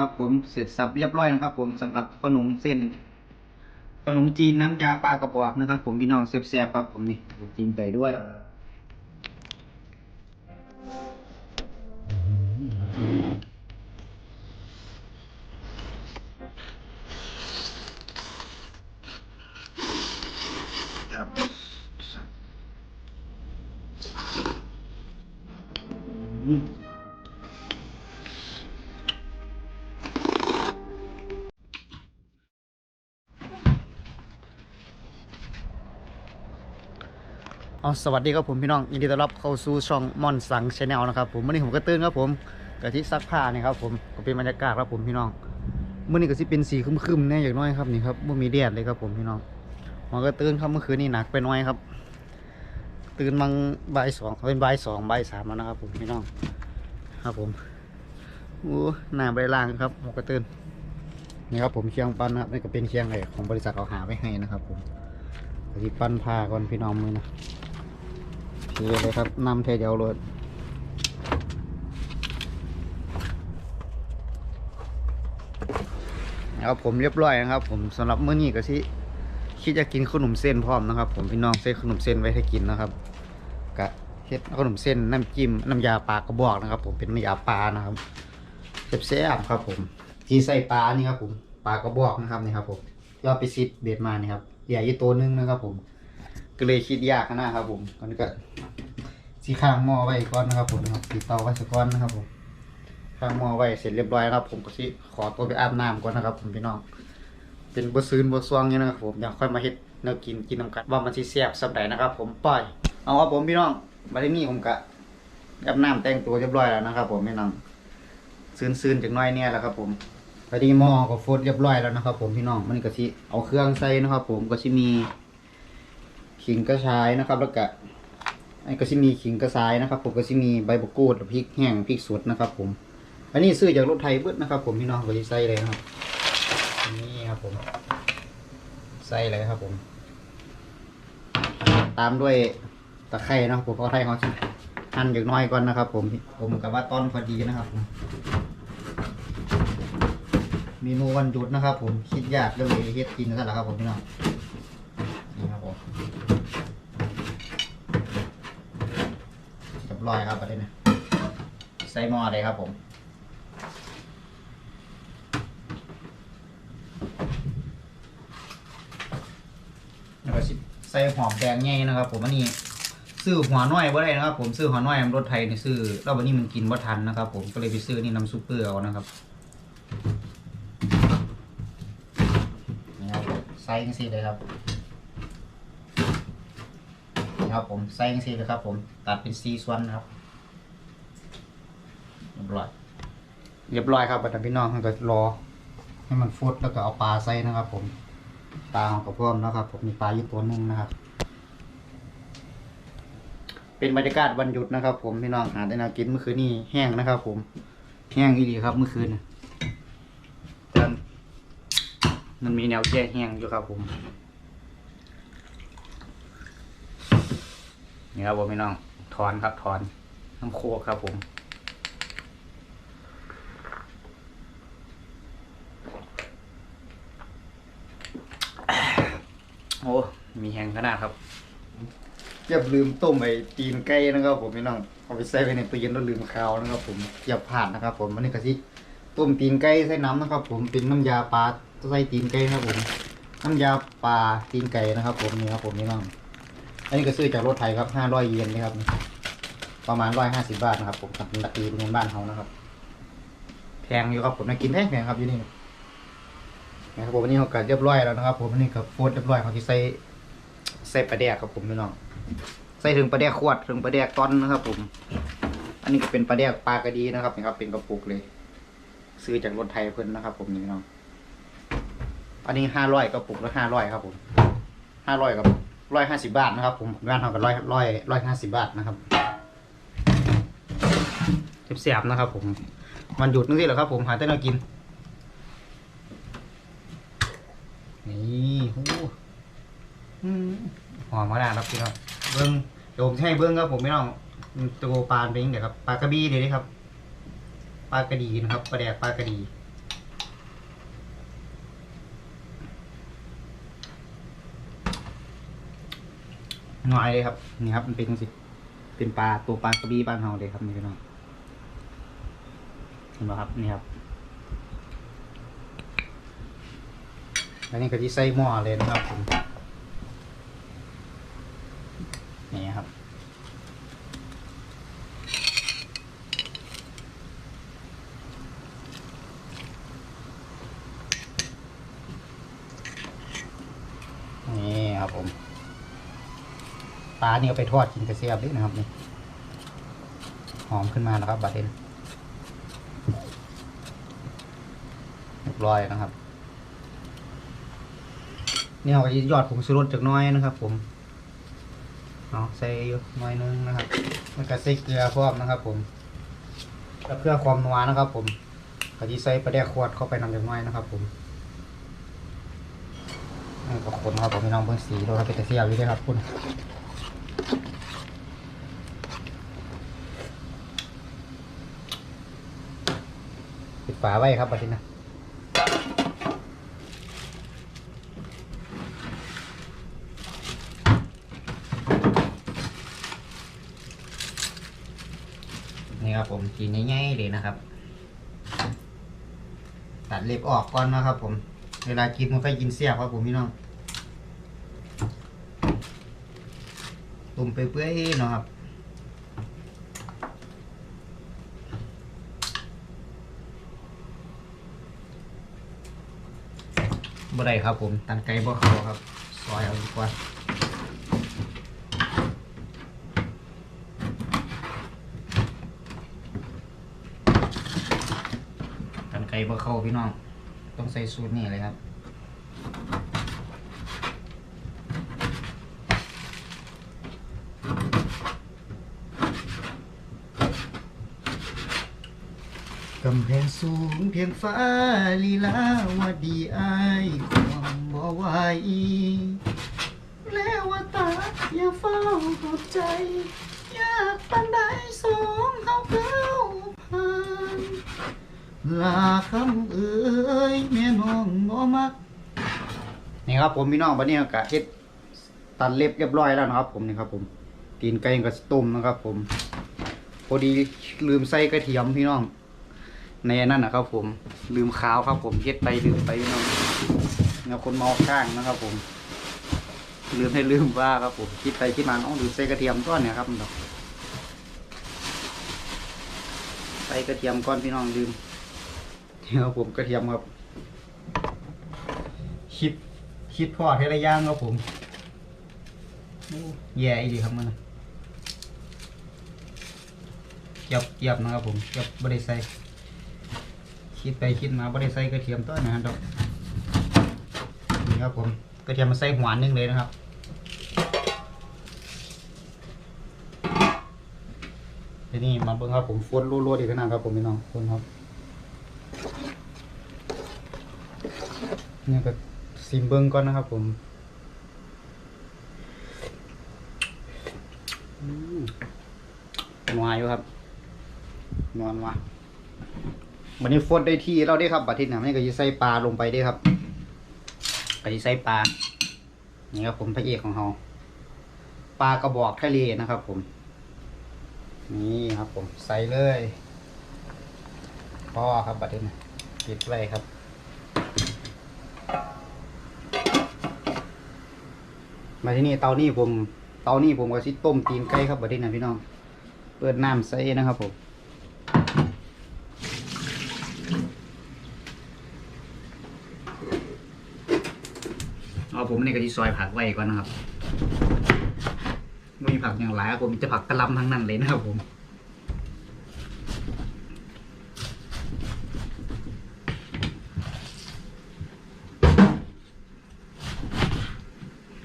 ครับ ผมเสร็จสับเรียบร้อยนะครับ ผมสำหรับขนมเส้น ขนมจีนน้ำยาปลากระบอกนะครับ ผมพี่น้องแซ่บๆครับผมนี่จีนไก่ด้วย สวัสดีครับผมพี่น้องยินดีต้อนรับเข้าสู่ช่องมอนสังชาแนลนะครับผมวันนี้ผมก็ตื่นครับผมกะที่ซักผ้านี่ครับผมก็เป็นบรรยากาศครับผมพี่น้องเมื่อนี้ก็สิเป็นสีครึมๆแน่อย่างน้อยครับนี่ครับไม่มีแดดเลยครับผมพี่น้องมันก็ตื่นครับเมื่อคืนนี้หนักไปน้อยครับ ตื่นมังบ่ายสองเป็นบ่ายสองบ่ายสามแล้วนะครับผมพี่น้องครับผมโอ้หน้าใบล่างครับผมก็ตื่นนี่ครับผมเชียงปันนะครับนี่ก็เป็นเชียงไอของบริษัทเอาหาไว้ให้นะครับผมก็ที่ปั้นผ้าก่อนพี่น้องมือนะ เทเลยครับนำเทเดียวเลยครับผมเรียบร้อยนะครับ ผมสำหรับมื้อนี้ก็สิคิดจะกินขนมเส้นพร้อมนะครับ ผมพี่น้องเส้นขนมเส้นไว้ให้กินนะครับกะเฮ็ดขนมเส้นน้ำจิ้มน้ำยาปลากระบอกนะครับ ผมเป็นน้ำยาปลานะครับแซ่บๆครับ ผมที่ใส่ปลานี่ครับ ผมปลากระบอกนะครับนี่ครับ ผมยอดไปซิดเบ็ดมานี่ครับใหญ่ยี่ตัวนึงนะครับ ผมก็เลยคิดยากนะครับ ผมตอนนี้ก็ สีข้างหม้อไว้ก่อนนะครับผมนะครับสีเตาไว้สักก้อนนะครับผมข้างหม้อไว้เสร็จเรียบร้อยนะครับ ผมก็สิขอตัวไปอาบน้ำก่อนนะครับ ผมพี่น้อง เป็นบะซืนบะซวงเนี่ยนะครับ ผมเดี๋ยวค่อยมาเฮ็ดแนวกินกินน้ำกันว่ามันสิแซ่บสับใดนะครับ ผมปล่อย เอาครับผมพี่น้องมาที่นี่ผมกะอาบน้ำแต่งตัวเรียบร้อยแล้วนะครับ ผมพี่น้องซื่นๆจากน้อยเนี่ยแหละครับ ผมพอดีหม้อก็ฟดเรียบร้อยแล้วนะครับ ผมพี่น้องมันก็สิเอาเครื่องใส่นะครับ ผมก็สิมีขิงกระชายนะครับ แล้วก็ อันนก็สิมีขิงกระซายนะครับ ผมก็สิมีใบมะกรูดพริกแห้งพริกสดนะครับ ผม อันนี้ซื้อจากรถไทยเบิดนะครับ ผมพี่น้องก็สิใส่เลยครับนี่ครับผม ใส่เลยครับ ผม ตามด้วยตะไคร้นะครับผมเพราะไทยเขาสิหั่นอย่างน้อยก่อนนะครับ ผมผมกับว่าต้นพอดีนะครับผมเมนูวันหยุดนะครับ ผมคิดยากก็เลยเฮ็ดกินซะแล้วครับผมพี่น้องนี่ครับผม เร้อยครับประเด็นนะใส่หม้อเลยครับผมแล้วก็ใส่หอมแดงใหญ่นะครับ ผมอันนี้ซื้อหัวน้อยบ่ได้นะครับ ผมซื้อหัวน้อยรถไทยนี่ซื้อแล้ววันนี้มันกินบ่ทันนะครับ ผมก็เลยไปซื้อนี่น้ำซุปเปอร์เอานะครับนี่ครับใส่จังซี่เลยครับ ครับผมใส่ยังซีเลยครับ ผมตัดเป็นซีส่วนนะครับเรียบร้อยเรียบร้อยครับบัดนี้พี่น้องก็รอ ให้มันฟุดแล้วก็เอาปลาใส่นะครับ ผมปลาของกระเพื่อมนะครับ ผมมีปลาอยู่ตัวหนึงนะครับ เป็นบรรยากาศวันหยุดนะครับ ผมพี่น้องหาได้นากินเมื่อคืนนี้แห้งนะครับ ผมแห้งอีดีครับเมื่อคืนน่ะแต่มันมีแนวแก้แห้งอยู่ครับผม นี่ครับผมพี่น้องถอนครับถอนน้ำโคกครับผมโอ้มีแหงขนาดครับเกือบลืมต้มไอ้ตีนไก่นะครับ ผมพี่น้องเอาไปใส่ไว้ในตู้เย็นแล้วลืมคาวนะครับผมเกียบผ่านนะครับ ผมวันนี้ก็สิต้มตีนไก่ใส่น้ำนะครับ ผมเป็นน้ำยาปลาใส่ตีนไก่นะครับผม น้ำยาปลาตีนไก่นะครับ ผมนี่ครับผมพี่น้อง อันนี้ก็ซื้อจากรถไทยครับห้าร้อยเยนนะครับ ประมาณร้อยห้าสิบาทนะครับ ผมกับนาตีเงินบ้านเขานะครับ แพงอยู่ครับผมนะกินแพงแพงครับอยู่นี่นะครับผมวันนี้เขากัดเรียบร้อยแล้วนะครับ ผมอันนี้กับโฟดเรียบร้อยเขาที่ใส่ใส่ปลาแดกครับผมพี่น้องใส่ถึงปลาแดกขวดถึงปลาแดกตอนนะครับ ผม อันนี้ก็เป็นปลาแดกปลากระดีนะครับนี่ครับ เป็นกระปุกเลย ซื้อจากรถไทยเพิ่นนะครับ ผมนี่พี่น้องอันนี้ห้าร้อยกระปุกละห้าร้อยครับ ผมห้าร้อยกับ ร้อยห้าสิบาทนะครับ ผมงานเท่ากับร้อยร้อยร้อยห้าสิบาทนะครับเสียบๆนะครับ ผมมันหยุดนึงสิเหรอครับ ผมหาแต่เรากินนี่โอ้อืมหอมมากครับพี่น้องเบิ้งเดี๋ยวผมให้เบิ้งครับผมไม่ต้องตัวปลาเป็นเดี๋ยครับปลากระบี่เดี๋ยวนี้ครับปลากระดีนะครับปลาแดกปลากระดี หน่อยเลยครับ นี่ครับ มันเป็นสิ เป็นปลาตัวปลากระบี่บ้านเฮาเลยครับนี่พี่น้องเห็นไหมครับนี่ครับแล้วนี่ก็ที่ใส่หม้อเลยนะครับผม นี่ครับ นี่ครับผม ปลา นี่เอาไปทอดกินกระเซียบด้วยนะครับนี่หอมขึ้นมาแล้วครับบาเดนเรียบร้อยนะครับนี่เราก็ยอดผงชูรสจากน้อยนะครับ ผมเนาะใส่อยู่น้อยนึงนะครับแล้วก็ใส่เกลือพร้อมนะครับ ผมแล้วเพื่อความนัวนะครับ ผมก็จะใส่ปลาแดกขวดเข้าไปนำจากน้อยนะครับ ผมนี่ก็คนครับผมพี่น้องเพิ่งสีดูครับเป็นตะเสียบอยู่ด้วยครับคุณ ฝาไว้ครับบัดนี้นะนี่ครับผมกินง่ายๆเลยนะครับ ตัดเล็บออกก่อนนะครับ ผม เวลากินมันค่อยกินเสียบครับผมพี่น้องตุ่มเปื่อยๆเนาะครับ บ่ได้ครับผมตันไก่บ่เข้าครับ ซอยเอาดีกว่าตันไก่บ่เข้าพี่น้อง ต้องใส่สูตรนี่เลยครับำแพงสูงเพียงฟ้าลีลาวดีอายความบ่ไหวแล้วว่าตาอย่าเฝ้าหัวใจ อยากปันใดสองเขาเก้าผ่านลาคำเอ้ยแม่น้องบ่มักนี่ครับผมพี่น้องวันนี้กะเฮ็ดตัดเล็บเรียบร้อยแล้วนะครับ ผมนี่ครับ ผมตีนไก่กับต้มนะครับ ผม พอดีลืมใส่กระเทียมพี่น้อง ในนนั้นนะครับ ผมลืมขาวครับ ผมเฮ็ดไปลืมไปพี่น้องเนี่ยคนมาข้างนะครับ ผม ลืมให้ลืมว่าครับ ผมคิดไปคิดมาต้องลืมใส่กระเทียมก้อนเนี่ยครับดอกใส่กระเทียมก้อนพี่น้องลืมนี่ครับผมกระเทียมครับคิดคิดพอเทระย่างครับผมแย่ดีครับมันน่ะเกียบเกียบนะครับผมเกียบบริใส่ คิดไปคิดมาบริใส่กระเทียมต้นนะครับดอกนี่ครับผมกระเทียมมาใส่หัวนึงเลยนะครับทีนี้มาเบิ่งครับผมฟดรัวๆดีขนาดครับผมพี่น้องคนครับเนี่ยก็ซิมเบิ้งก่อนนะครับผมอืมนัวอยู่ครับนวลวะ วันนี้ฟดได้ที่เราได้ครับบัดทิศนะนี่ก็จะใส่ปลาลงไปได้ครับก็จะใส่ปลานี่ครับผมพระเอกของเราปลากระบอกทะเลนะครับ ผม นี่ครับ ผมใส่เลยพ่อครับบัดทิศนะปิดไว้ครับมาที่นี่เตานี่ผมเตานี่ผมก็สิต้มตีนไก่ครับบัดนี้นะพี่น้อง เปิดน้ำใส่นะครับผม เอาผม นี่ก็ที่ซอยผักไว้ก่อนนะครับมีผักอย่างไรครับผมจะผักกระลำทั้งนั้นเลยนะครับผม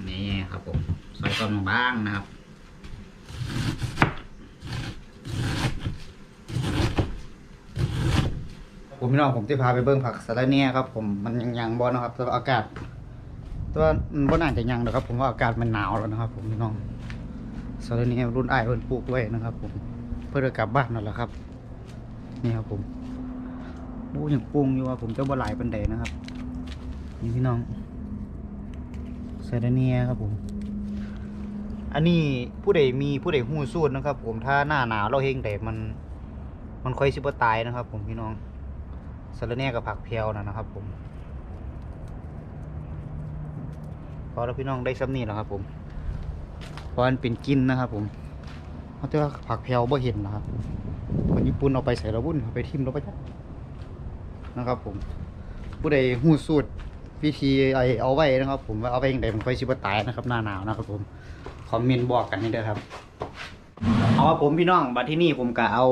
นี่ครับผมซอยก้อนบางนะครับผมพี่น้องผมที่พาไปเบิ้งผักสะระเนียครับ ผมมันยังยังบอนะครับแต่ว่าอากาศ แต่ว่ามันบ่น่าจะยังนะครับ ผมว่าอากาศมันหนาวแล้วนะครับ ผมพี่น้องสะระเนียรุ่นไอ้เพิ่นปลูกไว้นะครับ ผมเพื่อจะกลับบ้านนั่นแหละครับ นี่ครับผมโอ้ยังปรุงอยู่ว่าผมจะบ่หลายปันใดนะครับนี่พี่น้องเซเดเนียครับผม อันนี้ผู้ใดมีผู้ใดหู้สูตรนะครับ ผมถ้าหน้าหนาวเราเฮงแต่มัน มันค่อยสิบตายนะครับ ผมพี่น้องสะระแหน่กับผักเพลนะนะครับ ผม พอแล้วพี่น้องได้ซ้ำนี่แล้วครับผมเพราะมันเป็นกินนะครับผมเพราะว่าผักเพลบ่เห็นนะครับคนญี่ปุ่นเอาไปใส่ระบุ่นเอาไปทิมเราไปจ้ะนะครับ ผม ผู้ใดหูสูตรวิธีไอเอาไว้นะครับ ผมว่าเอาไปยังไงมันค่อยสิบ่ตายนะครับหน้าหนาวนะครับ ผมคอมเมนต์บอกกันนี่เด้อครับเอาผมพี่น้องบัดที่นี่ผมก็เอา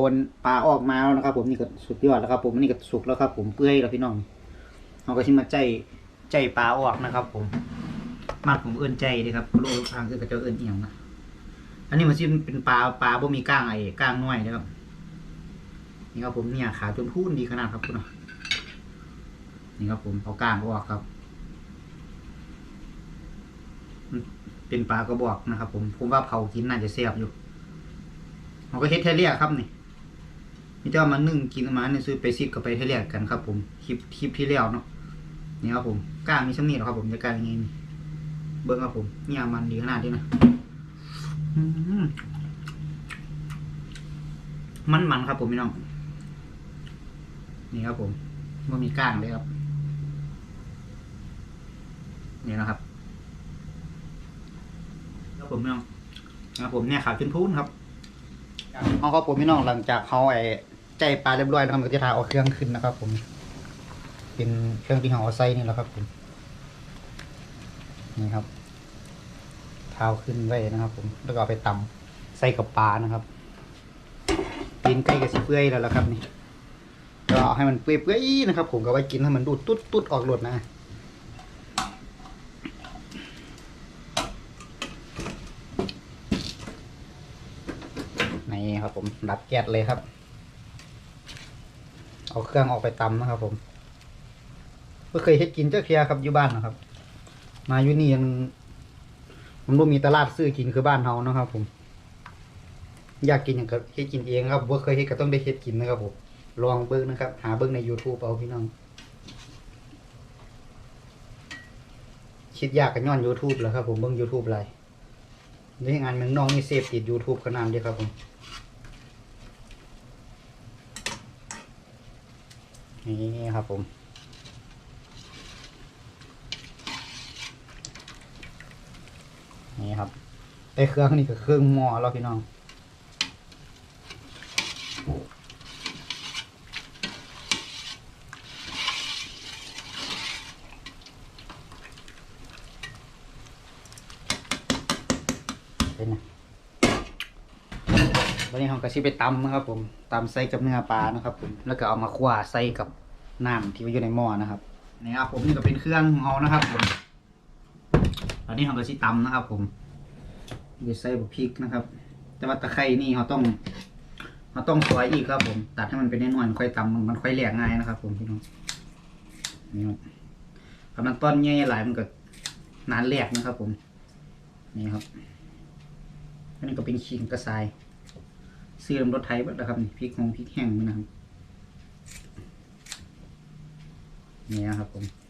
ปลาออกมาแล้วนะครับ ผมนี่ก็สุดยอดแล้วครับ ผมนี่ก็สุกแล้วครับ ผมเปื่อยแล้วพี่น้องเอาก็ชิมาใจใจปลาออกนะครับ ผม มากผมเอื้นใจดีครับโลกทางคือก็จะเอื้นเอียงนะอันนี้มันซิเป็นปลาปลาบ่มีก้างไอ้ก้างน้อยนะครับนี่ครับผมเนี่ยขาจนพูนดีขนาดครับคุณน่ะนี่ครับผมเอาก้างออกครับ เป็นปลากระบอกนะครับ ผมผมว่าเผากินน่าจะแซ่บอยู่เราก็เฮ็ดเทเลียครับนี่นี่จะเอามานึ่งกินมาเนี่ยซื้อไปซิกกับไปเทเลียกันครับ ผมคลิปคลิปที่แล้วเนาะนี่ครับผมก้างมีช่างนี่หรอครับ ผมจะกล้างยังไงนี่ เบิ้งครับผมเนี่ยมันดีขนาดนี้นะอืมมันมันครับผมพี่น้อง นี่ครับผมว่ามีก้างเลยครับ นี่นะครับครับผมพี่น้องนะครับผมเนี่ยขาวจนพูนครับเอาครับผมพี่น้องหลังจากเขาไอ้ใจปลาเรียบร้อยนะครับก็จะทาเอาเครื่องขึ้นนะครับ ผม เป็นเครื่องที่เขาเอาใส่นี่แหละครับผม นี่ครับเท้าขึ้นไว้นะครับ ผมแล้วก็ไปตำใส่กับปลานะครับกินใกล้กับสิเปื่อยแล้วละครับนี่ก็เอาให้มันเปื่อยๆนะครับ ผมก็ไว้กินให้มันดูดตุ๊ดตุ๊ดออกหลดนะนี่ครับผมดับแก๊สเลยครับ เอาเครื่องออกไปตำนะครับ ผมก็เคยเฮ็ดกินเจ้าเคียครับอยู่บ้านนะครับ มาอยู่นี่ยังมันบ่มีตลาดซื้อกินคือบ้านเฮานะครับ ผม อยากกินอย่างก็เฮ็ดกินเองครับบ่เคยเฮ็ดก็ต้องได้เฮ็ดกินนะครับผมลองเบิ่งนะครับ หาเบิ่งใน YouTube เอาพี่น้องคิดยากก็ย้อน YouTube แหล้วครับผมเบิ่ง YouTube หลายนี่งานเมืองนอกนี่เสพติด YouTube ขนาดเดียวครับผมนี่ครับผม นี่ครับไอเครื่องนี่ก็เครื่องหม้อแล้วพี่น้องเป็นนะวันนี้เราก็ชิไปตำนะครับผมตำใส่กับเนื้อปลานะครับผมแล้วก็เอามาคั่วใส่กับน้ำที่อยู่ในหม้อนะครับนี่ครับผมนี่ก็เป็นเครื่องของเรานะครับผม อนนี้เราก็ชิตำนะครับผมจะใส่บพริกนะครับ แต่ว่าตะไคร่นี่เราต้องเราต้องซอยอีกครับผม ตัดให้มันเป็นน้อยๆค่อยตำมันค่อยแหลกง่ายนะครับ ผมพี่น้องนี่ครับถ้ามันต้นใหญ่หลายมันก็นานแหลกนะครับ ผม นี่ครับอันนี้ก็เป็นขิงกระซายซื้อลำรถไทยบัดนะครับนี่พริกของพริกแห้งมันนะครับนี่นะครับผม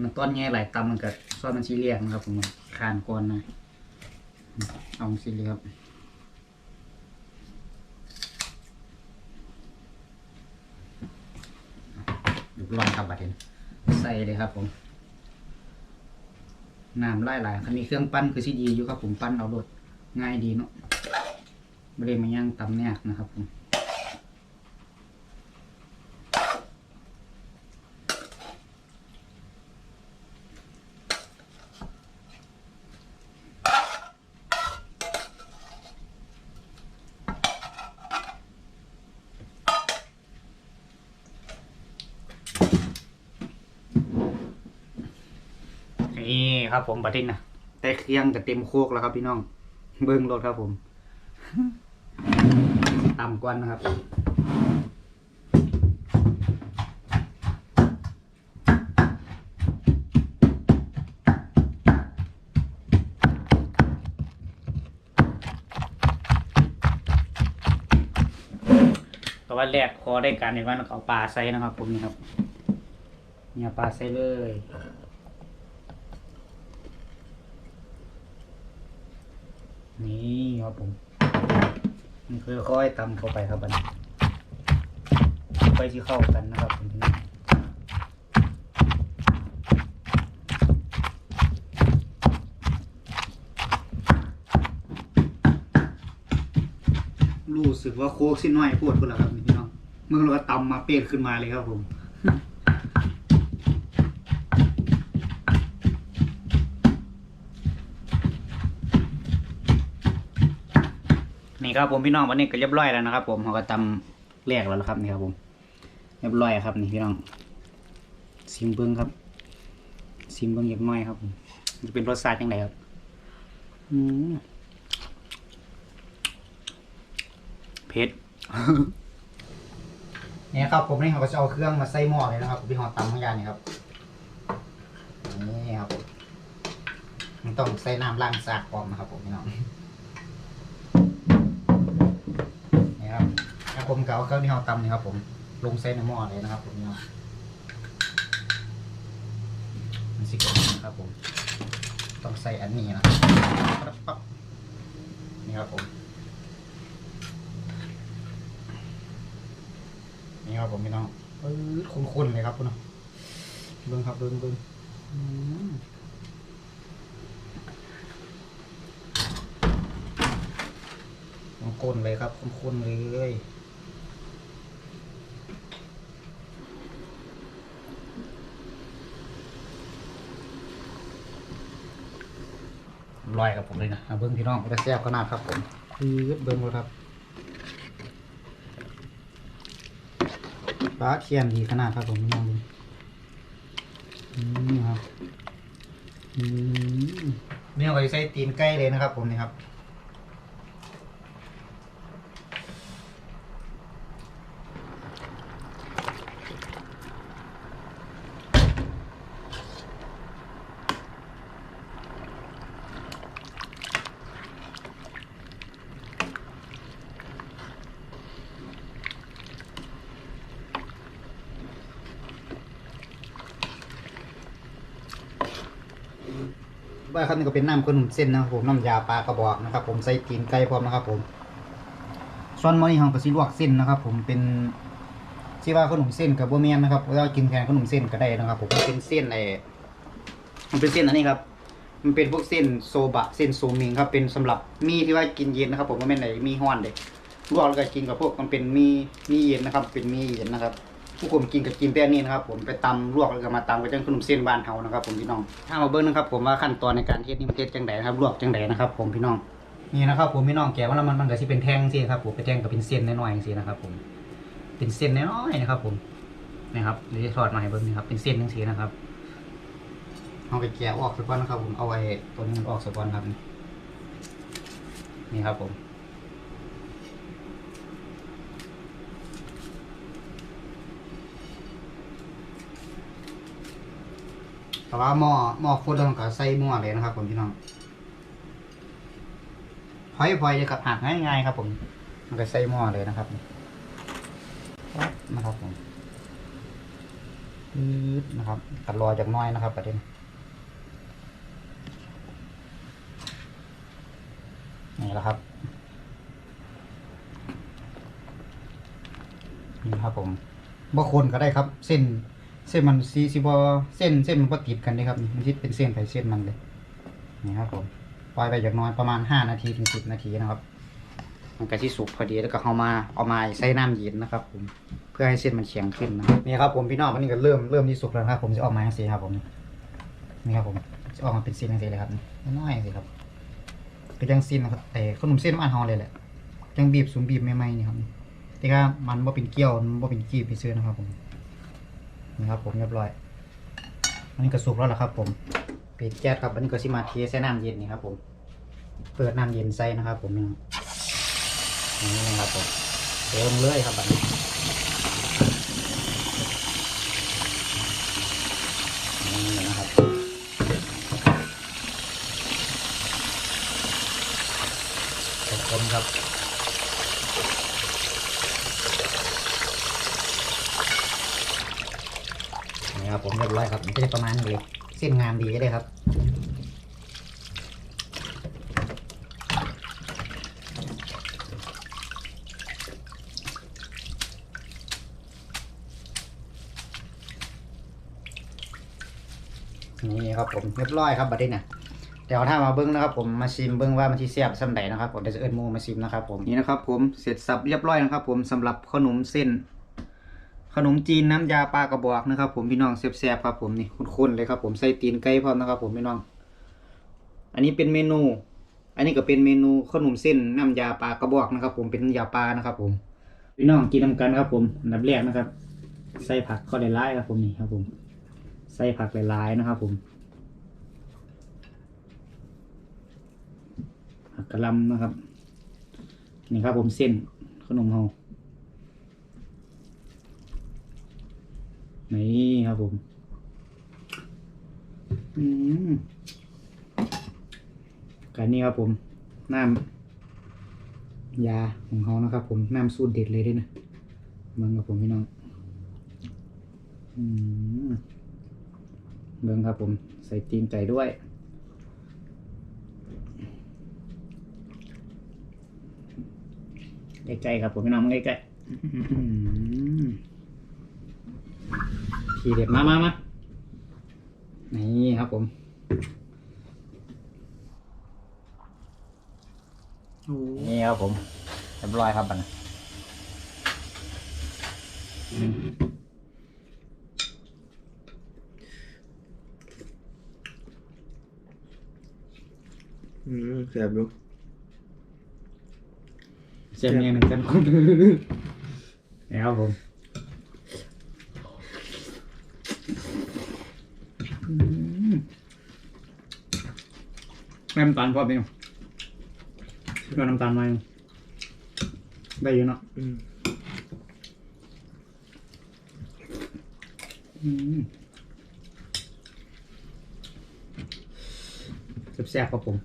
ขนต้นใหญ่หลายตำมันก็ซอสมันสีเหลี่ยงนะครับ ผมคานก่อนนะ เอาสีเหลี่ยมดูลองครับบัดเห็นใส่เลยครับ ผมน้ำไล่หลายคันมีเครื่องปั้นคือสิดีอยู่ครับผมปั้นเอารดง่ายดีเนาะไม่ได้มาย่างตำแนกนะครับผมนี่ ครับผมบัดนี้นะแต่เครื่องก็เต็มโคกแล้วครับพี่น้อง เบิ้งรถครับผมต่ำกว่านะครับแต่ว่าแรกพอได้การในวันเอาปลาใส่นะครับผมนี่ครับเนี่ยปลาใส่เลย นี่ครับผมนี่คือค่อยตำเข้าไปครับบันไปที่เข้ากันนะครับผมพี่น้องรู้สึกว่าโค้กสิ้นน้อยปวดพุ่นละครับพี่น้องเมื่อเราก็ตำมาเปรี้ยขึ้นมาเลยครับผม ครับผมพี่น้องวันนี้ก็เรียบร้อยแล้วนะครับ ผมเขาก็ตำแรกแล้วนะครับนี่ครับผม เรียบร้อยครับนี่พี่น้องซิมเบิ้งครับซิมเบิ้งเล็กน้อยครับผมจะเป็นรสชาติยังไงครับเผ็ดนี่ครับผมนี่เขาก็จะเอาเครื่องมาใส่หม้อเลยนะครับพี่หอตำข้างยานี่ครับนี่ครับมันต้องใส่น้ำล้างสากก่อนนะครับผมพี่น้อง นี่ครับแล้วผมก็เอาเครื่องที่เราตำนี่ครับ ผมลงใส่ในหม้อเลยนะครับ ผมนี่เนาะมันสิกนะครับผม ต้องใส่อันนี้นะปั๊บปั๊บนี่ครับผมนี่ครับผมพี่น้องเออคุ้นๆเลยครับคุณน้องเบิ้งครับเบิ้งเบิ้ง อืมคุ้นๆเลยครับคุ้นๆเลยลอยกับผมเลยนะเอาเบิ้งพี่น้องจะแซ่บขนาดครับผมคือเบิ้งเลยครับปลาเทียมดีขนาดครับผมพี่น้องดูนี่ครับอืมนี่เราจะใส่ตีนไก่เลยนะครับผมนี่ครับ นี่ก็เป็นน้ำขนมเส้นนะครับผมน้ำยาปลากระบอกนะครับ ผมใส่ตีนไก่พร้อมนะครับ ผมส่วนมอนี้เราก็สิลวกเส้นนะครับ ผมเป็นที่ว่าขนมเส้นกับบ่แม่นนะครับเรากินแทนขนมเส้นก็ได้นะครับ ผมมันเป็นเส้นไอ้มันเป็นเส้นอันนี้ครับ มันเป็นพวกเส้นโซบะเส้นโซมิงครับเป็นสำหรับมีที่ว่ากินเย็นนะครับ ผมบ่แม่ไหนมีฮ้อนเด็กลวกแล้วก็กินกับพวกมันเป็นมีมีเย็นนะครับ เป็นมีเย็นนะครับ ผู้ผมกินกับกินแต่อันนี้นะครับ ผมไปตำลวกแล้วก็มาตำกับจังขนมเส้นบ้านเฮานะครับ ผมพี่น้องถ้ามาเบิ่งนะครับ ผมว่าขั้นตอนในการเฮ็ดนี่มันเฮ็ดจังไดนะครับลวกจังไดนะครับ ผมพี่น้องนี่นะครับ ผมพี่น้องแกะว่าแล้วมันมันก็สิเป็นแท่งสิครับผมเป็นแท่งก็เป็นเส้นน้อยๆจังซี่นะครับ ผมเป็นเส้นน้อยๆนะครับ ผมนะครับเดี๋ยวจะทอดมาให้เบิ่งนะครับ เป็นเส้นจังซี่นะครับเอาไปแกะออกสักก่อนนะครับ ผมเอาไอ้ตัวนี้มันออกสักก่อนครับนี่ครับผม แต่ว่าหม้อหม้อฟุตเราก็ใส่หม้อเลยนะครับผมพี่น้องพอยพอยจะขับหักง่ายๆครับ ผม มันก็ใส่หม้อเลยนะครับนะครับผมอืดนะครับตัดรอจากน้อยนะครับประเด็นนี่แหละครับนี่ครับผมบ่คนก็ได้ครับ เส้น เส้นมันซีซีบอเส้นเส้นมันก็ติดกันนะครับนี่มันที่เป็นเส้นไปเส้นมันเลยนี่ครับผมปล่อยไปอย่างน้อยประมาณห้านาทีถึงสิบนาทีนะครับ มันก็ที่สุกพอดีแล้วก็เอามาเอามาใส่น้ำเย็นนะครับ ผมเพื่อให้เส้นมันแข็งขึ้นนะนี่ครับผมพี่น้องวันนี้ก็เริ่มเริ่มที่สุกแล้วครับ ผมจะออกมาอย่างสีครับผมนี่ครับผมจะออกมาเป็นเส้นอย่างสีเลยครับน้อยๆสิครับก็ยังเส้นนะครับแต่ขนมเส้นบ้านเฮาเลยแหละยังบีบสูงบีบไม่ไหมนี่ครับแต่ก็มันบ่เป็นเกี๊ยวมันบ่เป็นกีบไปซื้อนะครับผม นี่ครับผมเรียบร้อย อันนี้ก็สุกแล้วล่ะครับ ผมปิดแก๊สครับ อันนี้ก็สิมาเทใส่น้ำเย็นนี่ครับ ผม เปิดน้ำเย็นใส่นะครับ ผมนี่นี่นะครับผมเทลงเลยครับแบบนี้นี่นะครับคนครับ มันก็จะประมาณนี้เลยเส้นงามดีเลยครับนี่ครับผมเรียบร้อยครับบัดนี้นะเดี๋ยวถ้ามาเบิ้งนะครับผมมาชิมเบิ้งว่ามันที่เสียบสำไหนนะครับผมเดี๋ยวจะเอิญมูมาชิมนะครับผมนี่นะครับผมเสร็จสับเรียบร้อยนะครับผมสำหรับขนมเส้น ขนมจีนน้ำยาปลากระบอกนะครับผมพี่น้องแซ่บๆครับผมนี่คุ้นๆเลยครับผมใส่ตีนไก่พร้อมนะครับผมพี่น้อง อันนี้เป็นเมนู อันนี้ก็เป็นเมนูขนมเส้นน้ำยาปลากระบอกนะครับ ผมเป็นน้ำยาปลานะครับ ผม พี่น้องกินน้ำกันครับผมอันดับแรกนะครับ ใส่ผักข้อหลายๆครับผมนี่ครับ ผม ใส่ผักหลายๆนะครับ ผมผักกะลำนะครับ นี่ครับผมเส้นขนมเฮา นี่ครับผม อืมกันนี่ครับผมน้ำยาของเขานะครับ ผมน้ำสูตรเด็ดเลยด้วยนะเบิ่งครับผมพี่น้องอืมเบิ่งครับผม ใส่ตีนไก่ด้วย ใกล้ๆครับผมพี่น้องใกล้ๆอื้อหือ ทีเด็ดมามามานี่ครับผมนี่ครับผมเรียบร้อยครับบัดนอืมอืมแสบอยู่เสียงเมียหนึ่งกันคนนี่ครับผมอืม น้ำตาลพอไหมก็น้ำตาลมาอยู่ได้อยู่เนาะอืมอืมแซ่บๆครับผม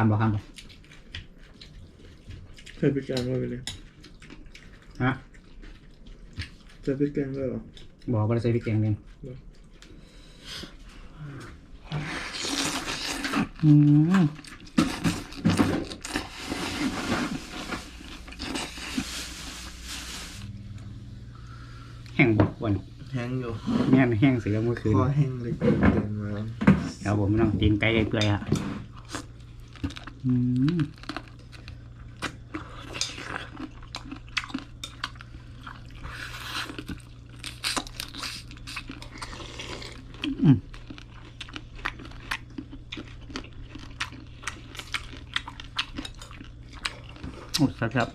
หันบ่หันบ่ใส่พริกแกงด้วยไปเลยฮะใส่พริกแกงด้วยเหรอบอกว่าจะใส่พริกแกงเองอืมแห้งบกวันแห้งอยู่แม่นแห้งเสียเมื่อคืนคอแห้งเลยกินกันมาเดี๋ยวผมไม่ต้องตีนไก่เปื่อยๆฮะอืมอืม โอ้สับสับ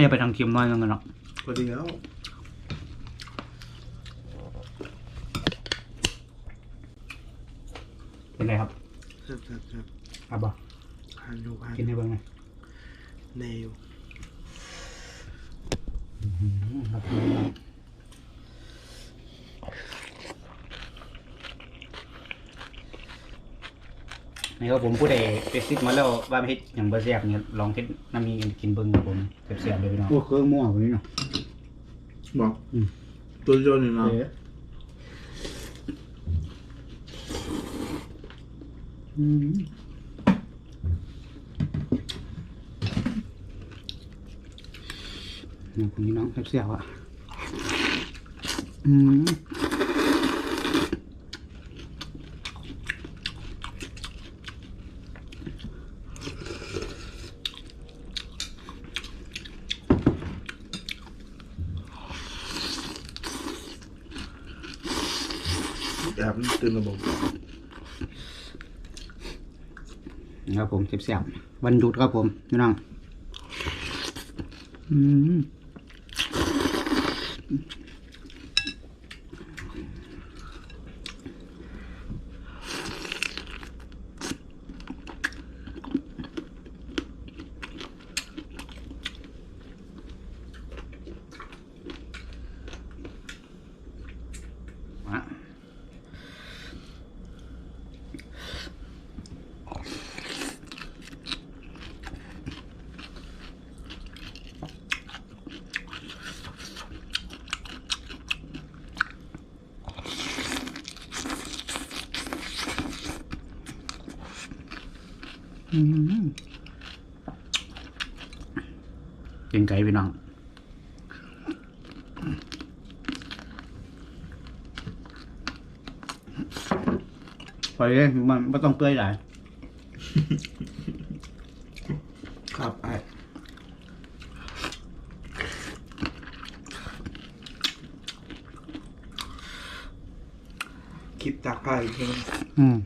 อย่ไปทางเค็มน้อยนึงกันหรอกพอดีแล้ว เป็นไรครับแซ่บแซ่บแซ่บครับบ่หันอยู่หันกินให้เบิ่งไงเนอยู่ครับนี่ครับผมผู้ใดไปซิดมาแล้วว่าไม่เฮ็ดอย่างบ่แซ่บเนี่ยลองเฮ็ดน้ำมีกินเบิ่งครับผมแซ่บๆเลยพี่น้องโอ้เครื่องมั่วพวกนี้เนาะบอกอืม ตัวโยนอยู่นะอืม นี่คุณพี่น้องเสียวอะ อืม แอบตื่นระบบ ครับผมเสียบๆวันหยุดครับผมพี่น้องอืม อืมกินไก่พี่น้องไปเลยมันไม่ต้องเปื่อยหลาย ครับไอ้คลิปจากไอ้ใช่ไหมอืม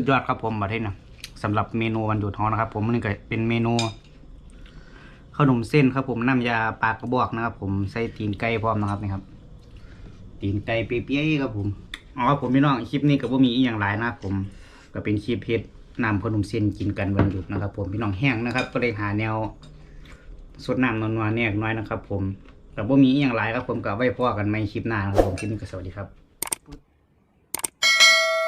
ดยอดครับผมประเทศนะสำหรับเมนูวันหยุดของนะครับ ผมมันก็เป็นเมนูขนมเส้นครับผมน้ำยาปลากระบอกนะครับ ผมใส่ตีนไก่พร้อมนะครับนี่ครับ ตีนไก่เปี๊ยๆครับผมอ๋อผมพี่น้องคลิปนี้ก็บ่มีอีกอย่างหลายนะครับผมก็เป็นคลิปเฮ็ดนำขนมเส้นกินกันวันหยุดนะครับ ผมพี่น้องแห้งนะครับ ก็เลยหาแนวสดน้ำนัวๆเนี่ยน้อยนะครับ ผมแต่บ่มีอีกอย่างหลายครับ ผมก็ไว้พอกันในคลิปหน้านะครับผมคลิปนี้ก็สวัสดีครับ